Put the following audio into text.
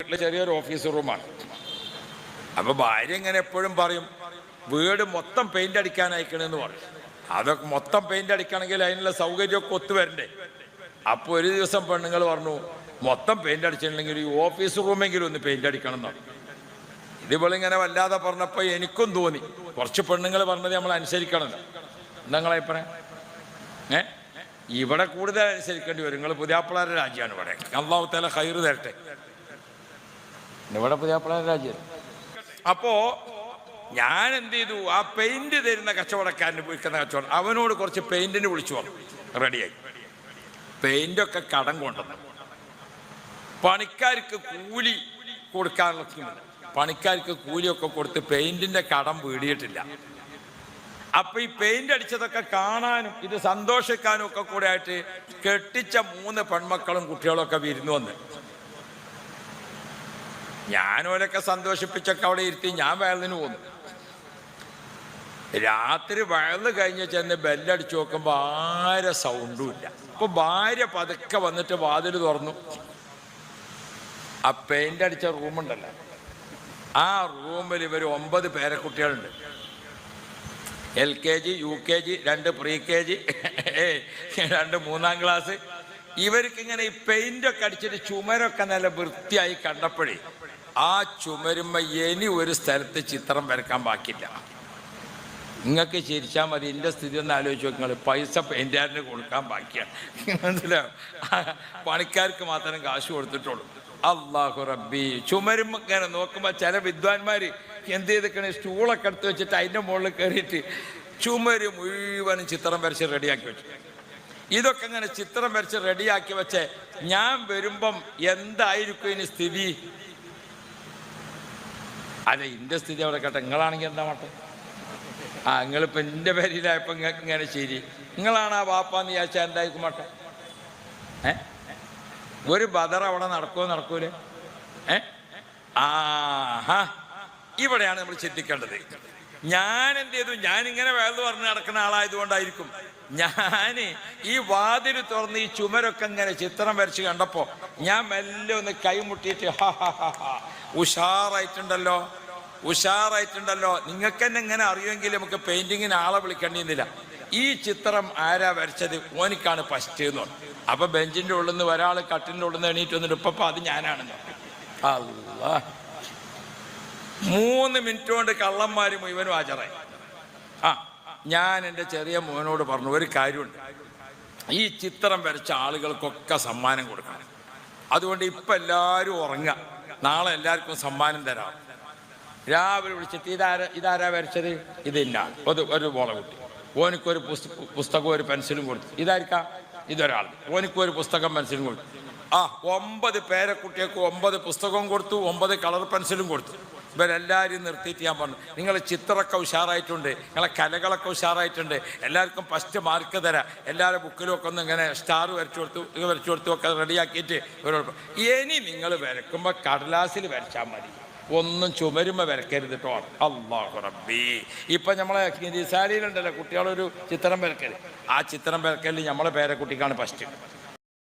വീട്ടിൽ ചെറിയൊരു ഓഫീസ് റൂമാണ് അപ്പൊ ഭാര്യ ഇങ്ങനെ എപ്പോഴും പറയും വീട് മൊത്തം പെയിന്റ് അടിക്കാൻ അയക്കണെന്ന് പറയും. അതൊക്കെ മൊത്തം പെയിന്റ് അടിക്കണമെങ്കിൽ അതിനുള്ള സൗകര്യമൊക്കെ ഒത്തു വരണ്ടേ? അപ്പൊ ഒരു ദിവസം പെണ്ണുങ്ങൾ പറഞ്ഞു മൊത്തം പെയിന്റ് അടിച്ചിട്ടുണ്ടെങ്കിൽ ഈ ഓഫീസ് റൂമെങ്കിലും ഒന്ന് പെയിന്റ് അടിക്കണം എന്നാണ് ഇതിവളിങ്ങനെ വല്ലാതെ പറഞ്ഞപ്പോൾ എനിക്കും തോന്നി. കുറച്ച് പെണ്ണുങ്ങൾ പറഞ്ഞത് നമ്മൾ അനുസരിക്കണമല്ലോ എന്താ അഭിപ്രായം? ഏ? ഇവിടെ കൂടുതൽ അനുസരിക്കേണ്ടി വരും. നിങ്ങൾ പുതിയാപ്പിളാരുടെ രാജ്യമാണ് ഇവിടെ. അള്ളാഹു തല ഹൈറ് തരട്ടെ. ഇവിടെ പുതിയാപ്പിളാരുടെ രാജ്യം. അപ്പോ ഞാൻ എന്ത് ചെയ്തു? ആ പെയിന്റ് തരുന്ന കച്ചവടക്കാരന് വിൽക്കുന്ന കച്ചവടം. അവനോട് കുറച്ച് പെയിന്റിന് വിളിച്ചു വന്നു റെഡിയായി. പെയിന്റൊക്കെ കടം കൊണ്ടുവന്നു. പണിക്കാർക്ക് കൂലി കൊടുക്കാനുള്ള പണിക്കാർക്ക് കൂലിയൊക്കെ കൊടുത്ത് പെയിന്റിന്റെ കടം വീടിയിട്ടില്ല. അപ്പൊ ഈ പെയിന്റ് അടിച്ചതൊക്കെ കാണാനും ഇത് സന്തോഷിക്കാനും ഒക്കെ കൂടെ ആയിട്ട് കെട്ടിച്ച മൂന്ന് പെൺമക്കളും കുട്ടികളും ഒക്കെ വിരുന്നു വന്ന്. ഞാനോലൊക്കെ സന്തോഷിപ്പിച്ചൊക്കെ അവിടെ ഇരുത്തി ഞാൻ വയലിന് പോന്നു. രാത്രി വയൽ കഴിഞ്ഞ് ചെന്ന് ബെല്ലടിച്ചു നോക്കുമ്പോൾ ആരെ സൗണ്ടും ഇല്ല. അപ്പൊ ഭാര്യ പതുക്കെ വന്നിട്ട് വാതിൽ തുറന്നു. ആ പെയിന്റ് അടിച്ച റൂമുണ്ടല്ലോ ആ റൂമിൽ ഇവർ ഒമ്പത് പേരക്കുട്ടികളുണ്ട്. L K G U K G രണ്ട് പ്രീ കെ ജി രണ്ട് മൂന്നാം ക്ലാസ്. ഇവർക്ക് ഇങ്ങനെ ഈ പെയിന്റൊക്കെ അടിച്ചിട്ട് ചുമരൊക്കെ നല്ല വൃത്തിയായി കണ്ടപ്പോഴേ ആ ചുമരുമ്മ ഇനി ഒരു സ്ഥലത്ത് ചിത്രം വരക്കാൻ ബാക്കില്ല നിങ്ങൾക്ക് ചിരിച്ചാൽ മതി എന്റെ സ്ഥിതി ഒന്ന് ആലോചിച്ച് നിങ്ങൾ പൈസ പെയിന്റാറിന് കൊടുക്കാൻ ബാക്കിയാണ്. മനസ്സിലായോ? പണിക്കാർക്ക് മാത്രം കാശ് കൊടുത്തിട്ടുള്ളൂ. അള്ളാഹു റബ്ബി. ചുമരും ഇങ്ങനെ നോക്കുമ്പോൾ ചില വിദ്വാൻമാർ എന്ത് ചെയ്തിക്കണേ സ്റ്റൂളൊക്കെ എടുത്ത് വെച്ചിട്ട് അതിന്റെ മുകളിൽ കയറിയിട്ട് ചുമര് മുഴുവനും ചിത്രം വരച്ച് റെഡിയാക്കി വെച്ചു. ഇതൊക്കെ ഇങ്ങനെ ചിത്രം വരച്ച് റെഡിയാക്കി വെച്ച് ഞാൻ വരുമ്പം എന്തായിരിക്കും ഇനി സ്ഥിതി? അതെ എന്റെ സ്ഥിതി അവിടെ കേട്ടെ. നിങ്ങളാണെങ്കിൽ എന്താ മട്ടെ? ആ നിങ്ങളിപ്പോൾ എന്റെ പേരിലായപ്പോൾ നിങ്ങൾക്ക് ഇങ്ങനെ ശരി. നിങ്ങളാണ് ആ വാപ്പാന്ന് വിചാരിച്ചാൽ എന്തായിരിക്കും മട്ടെ? ഏ? ഒരു ബദർ അവിടെ നടക്കുമോ നടക്കൂലേ? ഏ? ആഹാ. ഇവിടെയാണ് നമ്മൾ ചിന്തിക്കേണ്ടത്. ഞാൻ എന്ത് ചെയ്തു? ഞാൻ ഇങ്ങനെ വേദ പറഞ്ഞ് നടക്കുന്ന ആളായതുകൊണ്ടായിരിക്കും. ഞാൻ ഈ വാതിൽ തുറന്ന് ഈ ചുമരൊക്കെ ഇങ്ങനെ ചിത്രം വരച്ച് കണ്ടപ്പോ ഞാൻ മെല്ലെ ഒന്ന് കൈമുട്ടിയിട്ട് ഹാ ഹാ ഹാ ഉഷാറായിട്ടുണ്ടല്ലോ. ഉഷാറായിട്ടുണ്ടല്ലോ. നിങ്ങൾക്ക് തന്നെ ഇങ്ങനെ അറിയുമെങ്കിൽ നമുക്ക് പെയിന്റിങ്ങിന് ആളെ വിളിക്കേണ്ടിയിരുന്നില്ല ഈ ചിത്രം ആരാ വരച്ചത്? ഓനിക്കാണ് ഫസ്റ്റ് എന്ന് പറഞ്ഞു. അപ്പൊ ബെഞ്ചിന്റെ ഉള്ളിൽ നിന്ന് ഒരാൾ കട്ടിന്റെ ഉള്ളിൽ നിന്ന് എണീറ്റ് വന്നിട്ട് ഇപ്പൊ അത് ഞാനാണെന്ന് അല്ല മൂന്ന് മിനിറ്റ് കൊണ്ട് കള്ളന്മാര് മുഴുവനും ഹാജറായി ആ ഞാൻ എന്റെ ചെറിയ മോനോട് പറഞ്ഞു ഒരു കാര്യമുണ്ട്. ഈ ചിത്രം വരച്ച ആളുകൾക്കൊക്കെ സമ്മാനം കൊടുക്കണം. അതുകൊണ്ട് ഇപ്പം എല്ലാവരും ഉറങ്ങുക. നാളെ എല്ലാവർക്കും സമ്മാനം തരാം. രാവിലെ വിളിച്ചിട്ട് ഇതാര ഇതാരാ വരച്ചത്? ഇത് ഇന്നാണ് ഒരു ഒരു മോളെ കുട്ടി. ഓനിക്കൊരു പുസ്ത പുസ്തകവും ഒരു പെൻസിലും കൊടുത്തു. ഇതായിരിക്കാം. ഇതൊരാൾ. ഓനിക്കൊരു പുസ്തകം പെൻസിലും കൊടുത്തു. ആ ഒമ്പത് പേരെ പേരക്കുട്ടികൾക്ക് ഒമ്പത് പുസ്തകവും കൊടുത്തു. ഒമ്പത് കളർ പെൻസിലും കൊടുത്തു. ഇവരെല്ലാവരും നിർത്തിയിട്ട് ഞാൻ പറഞ്ഞു നിങ്ങൾ ചിത്രമൊക്കെ ഉഷാറായിട്ടുണ്ട് നിങ്ങളെ കലകളൊക്കെ ഉഷാറായിട്ടുണ്ട് എല്ലാവർക്കും ഫസ്റ്റ് മാർക്ക് തരാം. എല്ലാവരുടെ ബുക്കിലും ഒക്കെ ഒന്ന് ഇങ്ങനെ സ്റ്റാർ വരച്ചു കൊടുത്തു ഇത് വരച്ചു കൊടുത്തു ഒക്കെ റെഡിയാക്കിയിട്ട് ഇവരോട് ഇനി നിങ്ങൾ വരക്കുമ്പോൾ കടലാസിൽ വരച്ചാൽ മതി. ഒന്നും ചുമരുമ വരക്കരുത് കേട്ടോ അള്ളാഹു റബ്ബി. ഇപ്പം നമ്മളെ നിസാരിയിലുണ്ടല്ലോ കുട്ടികളൊരു ചിത്രം വരക്കൽ ആ ചിത്രം വരക്കലിൽ നമ്മളെ പേരക്കുട്ടിക്കാണ് ഫസ്റ്റ്